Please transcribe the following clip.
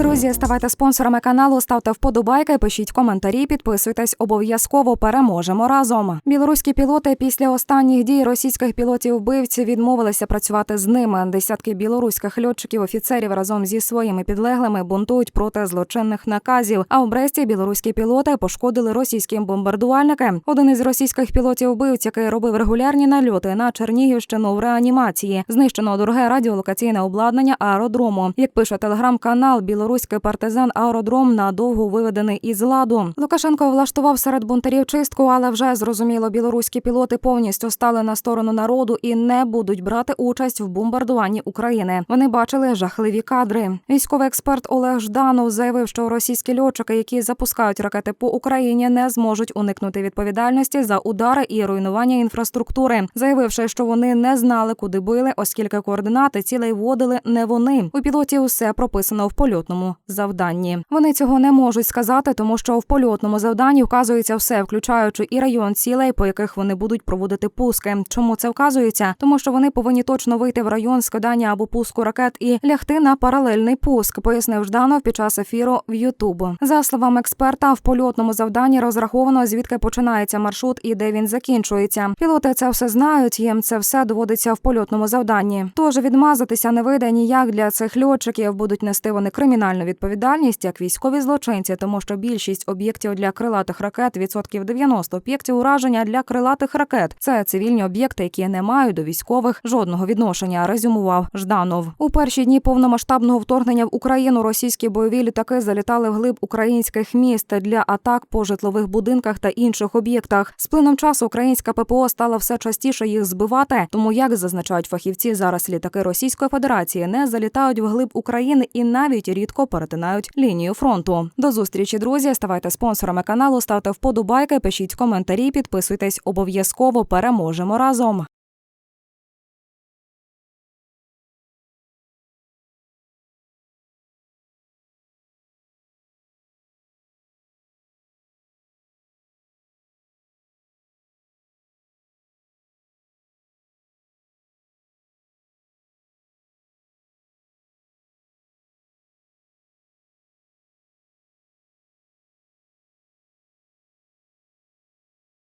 Друзі, ставайте спонсорами каналу, ставте вподобайки, пишіть коментарі, підписуйтесь. Обов'язково переможемо разом. Білоруські пілоти після останніх дій російських пілотів вбивців відмовилися працювати з ними. Десятки білоруських льотчиків, офіцерів разом зі своїми підлеглими бунтують проти злочинних наказів. А в Бресті білоруські пілоти пошкодили російські бомбардувальники. Один із російських пілотів вбивць, який робив регулярні нальоти на Чернігівщину в реанімації. Знищено дороге радіолокаційне обладнання аеродрому. Як пише телеграм-канал, білоруський партизан аеродром надовго виведений із ладу. Лукашенко влаштував серед бунтарів чистку, але вже зрозуміло, білоруські пілоти повністю стали на сторону народу і не будуть брати участь в бомбардуванні України. Вони бачили жахливі кадри. Військовий експерт Олег Жданов заявив, що російські льотчики, які запускають ракети по Україні, не зможуть уникнути відповідальності за удари і руйнування інфраструктури, заявивши, що вони не знали, куди били, оскільки координати цілей вводили не вони. У пілотів все прописано в польотному завданні. Вони цього не можуть сказати, тому що в польотному завданні вказується все, включаючи і район цілей, по яких вони будуть проводити пуски. Чому це вказується? Тому що вони повинні точно вийти в район скидання або пуску ракет і лягти на паралельний пуск, пояснив Жданов під час ефіру в Ютуб. За словами експерта, в польотному завданні розраховано звідки починається маршрут і де він закінчується. Пілоти це все знають. Їм це все доводиться в польотному завданні. Тож відмазатися не вийде ніяк для цих льотчиків. Будуть нести вони кримінальну відповідальність як військові злочинці, тому що більшість об'єктів для крилатих ракет відсотків 90 об'єктів ураження для крилатих ракет. Це цивільні об'єкти, які не мають до військових жодного відношення. Резюмував Жданов. У перші дні повномасштабного вторгнення в Україну російські бойові літаки залітали вглиб українських міст для атак по житлових будинках та інших об'єктах. З плином часу українська ППО стала все частіше їх збивати. Тому, як зазначають фахівці, зараз літаки Російської Федерації не залітають вглиб України і навіть рідко перетинають лінію фронту. До зустрічі, друзі. Ставайте спонсорами каналу, ставте вподобайки, пишіть коментарі, підписуйтесь обов'язково. Переможемо разом.